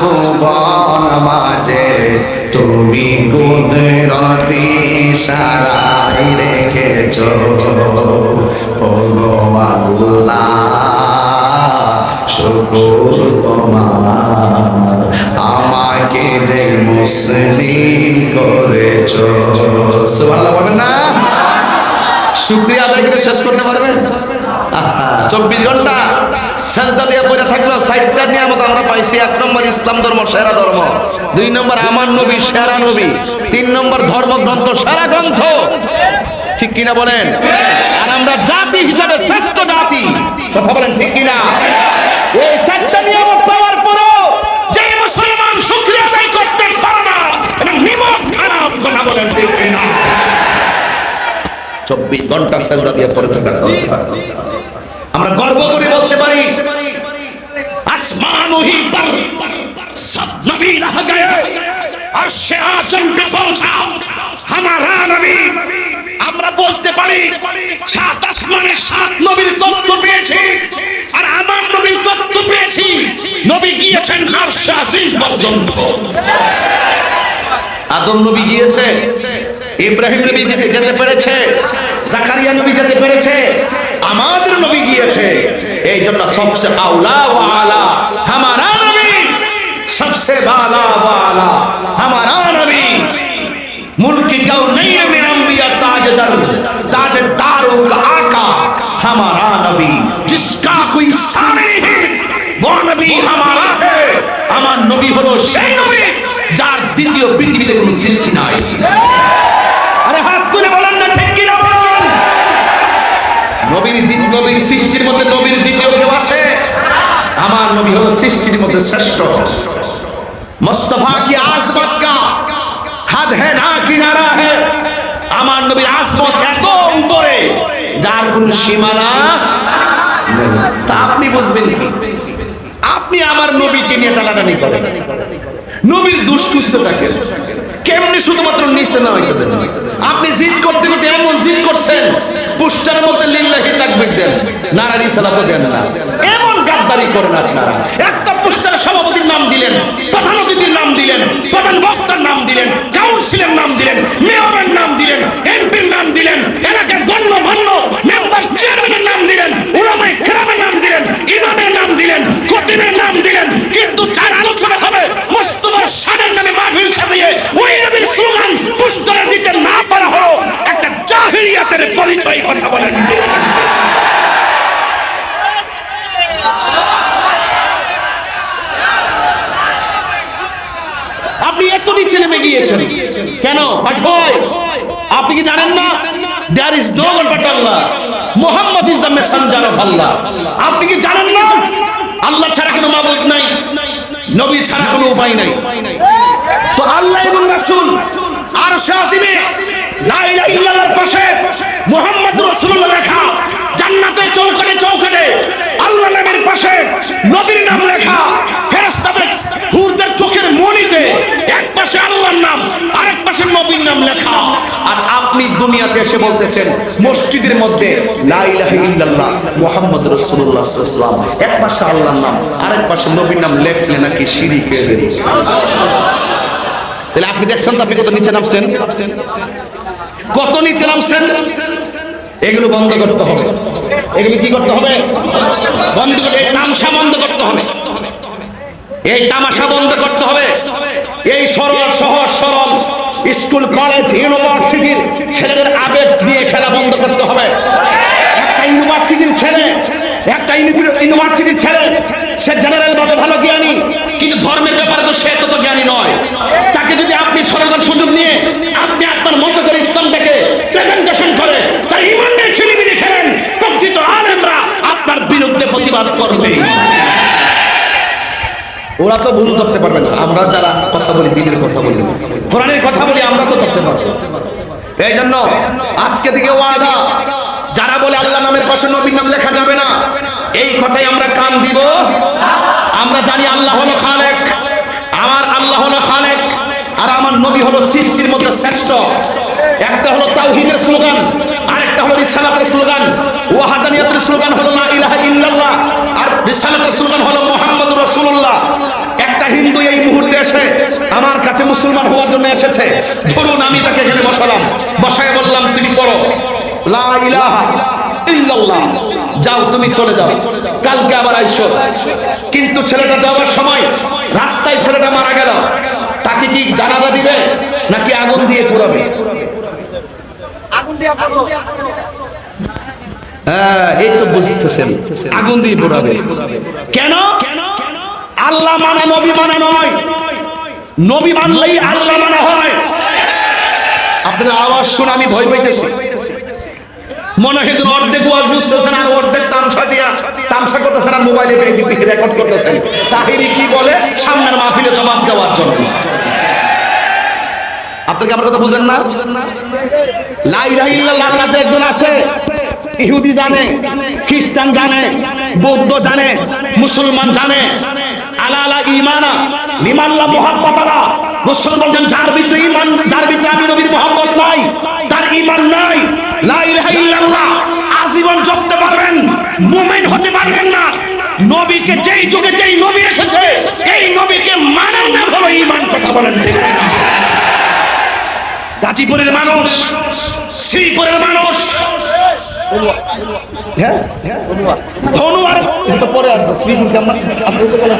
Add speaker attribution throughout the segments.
Speaker 1: ভুবন মাঝে, তুমি কুদরতি সারাই রেখেছ। ও গো শুকুর তোমার। আমাকে যে মুসলিম করেছ শুক্রিয়া আদায় করে শেষ করতে পারবেন? চব্বিশ ঘণ্টা। সেজদা দিয়ে পড়ে থাকল সাইডটা নিয়ামত আমরা পাইছি এক নম্বর ইসলাম ধর্ম, সেরা ধর্ম। দুই নম্বর আমার নবী, সেরা নবী। তিন নম্বর ধর্মগ্রন্থ, সেরা গ্রন্থ। ঠিক কিনা বলেন? আর আমরা জাতি হিসাবে শ্রেষ্ঠ জাতি। কথা বলেন ঠিক কিনা? এই চারটা নিয়ামত পাওয়ার পরও যে মুসলমান শুক্রিয়া আদায় করতে পারে না এটা নিমক খারাপ কথা বলেন ঠিক কিনা? চব্বিশ ঘণ্টা সেজদা দিয়ে পড়ে থাকার দরকার। আমরা গর্ব করে বলতে পারি পৌঁছা নবী আমরা বলতে পারি, সাত আসমানে সাত নবীর তত্ত্ব পেয়েছি, আর আমার নবীর তত্ত্ব পেয়েছি, নবী গিয়েছেন আদম নবী গিয়েছে, ইব্রাহিম নবী যেতে পেরেছে, জাকারিয়া নবী যেতে পেরেছে আমাদের নবী গিয়েছে এই জন্য সবসে আউলা ওয়া আলা হামারা নবী সবসে বালা ওয়া আলা হামারা নবী मुल्क कौनैन में अंबिया ताजदर ताजदारों का आका हमारा नबी जिसका कोई सामने है वो नबी हमारा है আমার নবী হলো সেই নবী যার দ্বিতীয় পৃথিবীতে কোনো সৃষ্টি নাই নবীর সৃষ্টির মধ্যে নবীর দ্বিতীয় কেউ আছে? আমার নবী হলো সৃষ্টির মধ্যে শ্রেষ্ঠ। মুস্তফা কি আজমত কা হাদ है না কিনারা है আমার নবীর আজমত এত উপরে, যার কোন সীমানা। তা আপনি বুঝবেন কি? আপনি আমার নবীকে নিয়ে টানাটানি করেন। নবীর দুষ্কুস্ত থাকেন কেমনি শুধুমাত্র নিচে না হইতেছেন আপনি জিদ করতে করতে এমন জিদ করছেন পুস্টারের মধ্যে লিল্লাহি তাকবীর দেন নারারি সালাত দেন না এমন গাদ্দারি করেন আপনারা একটা পুস্টারের সভাপতির নাম দিলেন প্রধান অতিথির নাম দিলেন প্রধান বক্তার নাম দিলেন কাউন্সিলের নাম দিলেন মেয়রের নাম দিলেন এমপির নাম দিলেন এলাকার গণ্যমান্য মেম্বার চেয়ারম্যানের নাম দিলেন উলামাই কেরামের নাম দিলেন ইমামের নাম দিলেন খতিবের নাম দিলেন কিন্তু যার আলোচনা হবে মুস্তফার শানের নামে মাহফিল সাজিয়ে ওই স্লোগান পুস্তরে দিতে না পারা হলো একটা জাহিলিয়াতের পরিচয় কথা বলেন। আপনি এত নিচে নেমে গিয়েছেন। কেন? আপনি কি জানেন না? There is no Allah Muhammad is the messenger of Allah আপনি কি জানেন না? আল্লাহ ছাড়া কোনো মাবুদ নাই। নবী ছাড়া কোনো উপায় নাই। আল্লাহ এবং রাসূল আর শাসিমে লা ইলাহা ইল্লাল্লাহর পাশে মুহাম্মদ রাসূলুল্লাহ লেখা, জান্নাতের চৌকাঠে চৌকাঠে আল্লাহ নামের পাশে নবীর নাম লেখা, ফেরেশতাদের হুরদের চোখের মনিতে এক পাশে আল্লাহর নাম, আরেক পাশে নবীর নাম লেখা। আর আপনি দুনিয়াতে এসে বলতেছেন, মসজিদের মধ্যে লা ইলাহা ইল্লাল্লাহ মুহাম্মদ রাসূলুল্লাহ সাল্লাল্লাহু আলাইহি এক পাশে আল্লাহর নাম, আরেক পাশে নবীর নাম লেখলে নাকি শিরিক হয়ে যাবে। তাহলে আপনি দেখছেন তো আপনি কত নিচে নামছেন? কত নিচে নামছেন? এগুলো বন্ধ করতে হবে। এগুলো কি করতে হবে? বন্ধ করতে এই তামসা বন্ধ করতে হবে। এই তামাশা বন্ধ করতে হবে। এই সরল, সহজ, সরল স্কুল, কলেজ ইউনিভার্সিটির ছেলেদের আবেগ নিয়ে খেলা বন্ধ করতে হবে। একটা ইউনিভার্সিটির ছেলে, একটা ইউনিভার্সিটির ছেলে, সে জেনারেল ভাবে ভালো জ্ঞানী, কিন্তু ধর্মের ব্যাপারে তো সে তত জ্ঞানী নয় তাকে যদি আপনি সরকার সুযোগ নিয়ে আপনি আপনার মতো করে ইসলামটাকে প্রেজেন্টেশন করে তার ইমান নিয়ে ছিনিমিনি খেলেন প্রকৃত আলেমরা আপনার বিরুদ্ধে প্রতিবাদ করবে। ওরা তো ভুল করতে পারবে না। আমরা যারা কথা বলি দিনের কথা বলি। কোরআনের কথা বলি আমরা তো করতে পারব। এই জন্য আজকে থেকে ওয়াদা যারা বলে আল্লাহ নামের পাশে নবীর নাম লেখা যাবে না এই কথাই আমরা কান দিব। আমরা জানি আল্লাহ হলো খালেক আমার আল্লাহ হলো খালেক আর আমার নবী হলো সৃষ্টির মধ্যে শ্রেষ্ঠ। একটা হলো তাওহীদের স্লোগান আরেকটা হলো রিসালাতের স্লোগান। ওয়াহাদানিয়াতের স্লোগান হলো লা ইলাহা ইল্লাল্লাহ। আর রিসালাতের স্লোগান হলো মুহাম্মাদুর রাসূলুল্লাহ। একটা হিন্দু এই মুসলমান হওয়ার জন্য এসেছে। ধরুন আমি তাকে এখানে বসালাম। বসায় বললাম, তুমি পড়ো। লা ইলাহা ইল্লাল্লাহ। যাও, তুমি চলে যাও। কালকে আবার আইসো। কিন্তু ছেলেটা যাওয়ার সময় রাস্তায় ছেলেটা মারা গেল। তাকে কি জানাজা দিবে নাকি আগুন দিয়ে পুরাবে? হ্যাঁ এই তো বুঝতেছেন। আগুন দিয়ে পোড়াবে। কেন? আল্লাহ মানে নবী মানে নয়। নবী মানলেই আল্লাহ মানে হয়। আপনাদের আওয়াজ শুনে আমি ভয় পাইতেছি। মনে হয় অর্ধেক ওয়াজ বুঝতেছেন আর অর্ধেক তামসা দিয়া তামসা করতেছেন আর মোবাইলে রেকর্ড করতেছেন। তাহিরি কি বলে? সামনের মাহফিলে জবাব দেওয়ার জন্য। আপনি কি আমার কথা বুঝেন না? লা ইলাহা ইল্লাল্লাহ আল্লাহ একজন আছে। ইহুদি জানে খ্রিস্টান জানে বৌদ্ধ জানে মুসলমান জানে আলা আলা ইমানা লিমাল্লা মুহাব্বাতালা রাসূল বলেন যার ভিতরে ঈমান যার ভিতরে আমি নবীর মুহাব্বত নাই তার ঈমান নাই লা ইলাহা ইল্লাল্লাহ আজীবন জপতে পারবেন মুমিন হতে পারবেন না। নবীকে যেই যুগে যেই নবী এসেছে এই নবীকে মানেন না হলো ঈমান কথা বলেন গাজীপুরের মানুষ শ্রীপুরের মানুষ হ্যাঁ ধনুয়ার তো পরে আসবে শ্রীপুর কেমন আপনি তো বলেন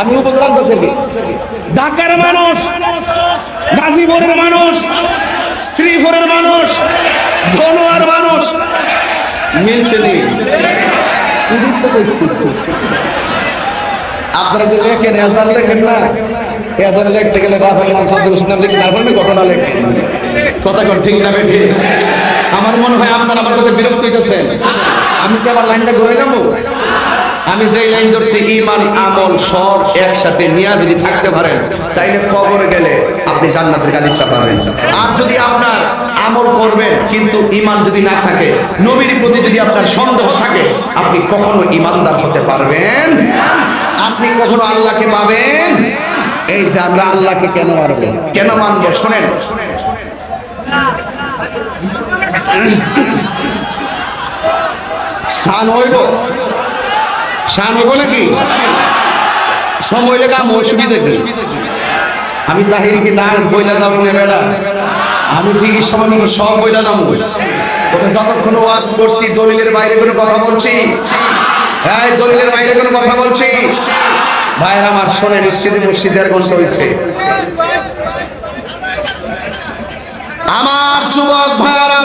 Speaker 1: আমি উপজেলাম তো সেটি ঢাকার মানুষ গাজীপুরের মানুষ শ্রীপুরের মানুষ ধনুয়ার মানুষ। মিলছে নেই আপনারা যে লেখেন এসার লেখেন না? এসার লিখতে গেলে তারপর ঘটনা লেখেন কথা কোন ঠিক না বেঠি আমার মনে হয় আপনার আমার কথা বিরক্ত হইতেছেন আমি কি আবার লাইনটা ঘুরে যাব আমি যে লাইন ধরছি ইমান আমল সব একসাথে নিয়ে যদি থাকতে পারেন, তাইলে কবরে গেলে আপনি জান্নাতের গালিচা পাবেন। আর যদি আপনার আমল করবেন, কিন্তু ইমান যদি না থাকে, নবীর প্রতি যদি আপনার সন্দেহ থাকে, আপনি কখনো ইমানদার হতে পারবেন? আপনি কখনো আল্লাহকে পাবেন? এই যে আমরা আল্লাহকে কেন মানবো কেন মানবো? শোনেন। শান হইব শান হইব নাকি? সময় লেখা কি আমি তাহিরিকে না বইলা যাব না বেড়া? আমি ঠিকই সময় মতো সব বইলা যাব তবে যতক্ষণ ওয়াজ করছি দলিলের বাইরে কোনো কথা বলছি? এই দলিলের বাইরে কোনো কথা বলছি? ভাইয়ের আমার শোনেন মসজিদে মসজিদের ঘণ্টা হয়েছে। আমার যুবক ভাইয়ারা,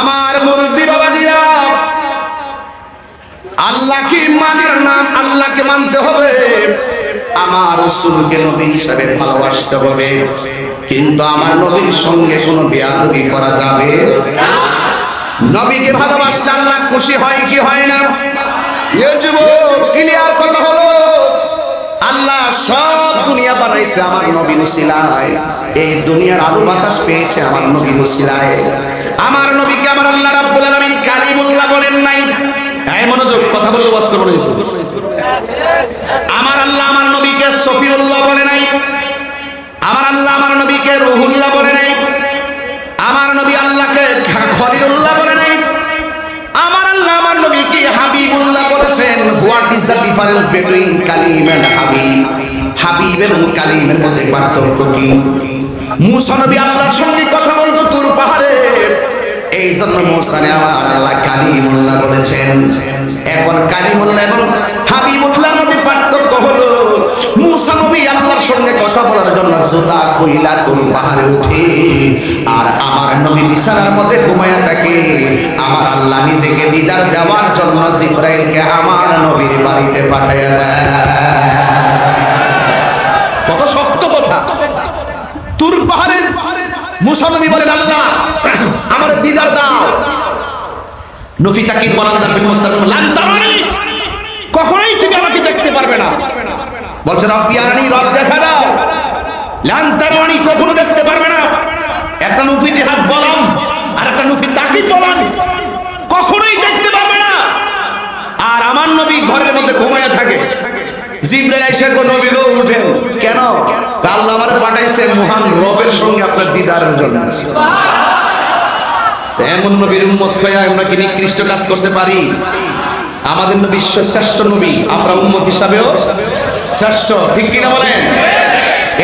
Speaker 1: আমার মুরব্বী বাবাজিরা, আল্লাহকে নাম আল্লাহকে মানতে হবে। আমার রসুলকে নবী হিসাবে ভালোবাসতে হবে। কিন্তু আমার নবীর সঙ্গে কোনো বেয়াদবি করা যাবে নবীকে ভালোবাসলে আল্লাহ খুশি হয় কি হয় না? যুবক! ক্লিয়ার কথা হলো আল্লাহ সব দুনিয়া বানাইছে আমার নবী মুসিলায় এই দুনিয়ার আলো বাতাস পেয়েছে আমার নবী মুসিলায় আমার নবীকে আমার আল্লাহ রাব্বুল আলামিন কালিমুল্লাহ বলেন নাই। এই মনোযোগ কথা বললে বাস করব না আমার আল্লাহ আমার নবীকে সফিউল্লাহ বলে নাই। আমার আল্লাহ আমার নবীকে রুহুল্লাহ বলে নাই। আমার নবী আল্লাহকে খলিলুল্লাহ বলে নাই আমার আল্লাহ আমার নবীকে হাবিবুল্লাহ বলেছেন what is the difference between Kalim and Habib Habib এবং কালিমের মধ্যে পার্থক্য কি? মুসা নবী আল্লাহর সঙ্গে কথা বলতো তোর পাহাড়ে। এই জন্য মুসানে আমার আল্লাহ কালিমুল্লাহ বলেছেন। এখন কালিমুল্লাহ এবং হাবিবুল্লাহ মুসা নবী আল্লাহর সঙ্গে কথা বলার জন্য জোদা কইলা তুর পাহাড়ে উঠে, আর আমার নবী বিছানার মধ্যে ঘুমায়া থাকে। আমার আল্লাহ নিজেকে দিদার দেওয়ার জন্য জিব্রাইলকে আমার নবীর বাড়িতে পাঠাইয়া দেয়। কত শক্ত কথা। তুর পাহাড়ে, মুসা নবী বলেন, আল্লাহ, আমার দিদার দাও। নফি তাকির বলেন তার কখনোই তুমি আমাকে দেখতে পারবে না। বলছে রব্বি আরনি রব দেখা দাও। লান্তামানি কখনো দেখতে পারবে না। একটা নফি জিহাদ বলাম, আর একটা নফি তাকির বলাম কখনোই দেখতে পারবে না। আর আমার নবী ঘরের মধ্যে ঘুমায়া থাকে। কোন? মহান রবের সঙ্গে আপনার এমন কি নিকৃষ্ট কাজ করতে পারি? আমাদের নবী শ্রেষ্ঠ নবী, আমরা উম্মত হিসাবেও শ্রেষ্ঠ। ঠিক কিনা বলেন?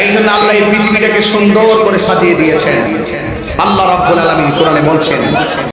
Speaker 1: এই জন্য আল্লাহ এই পৃথিবীটাকে সুন্দর করে সাজিয়ে দিয়েছেন। আল্লাহ রাব্বুল আলামিন কোরআনে বলছেন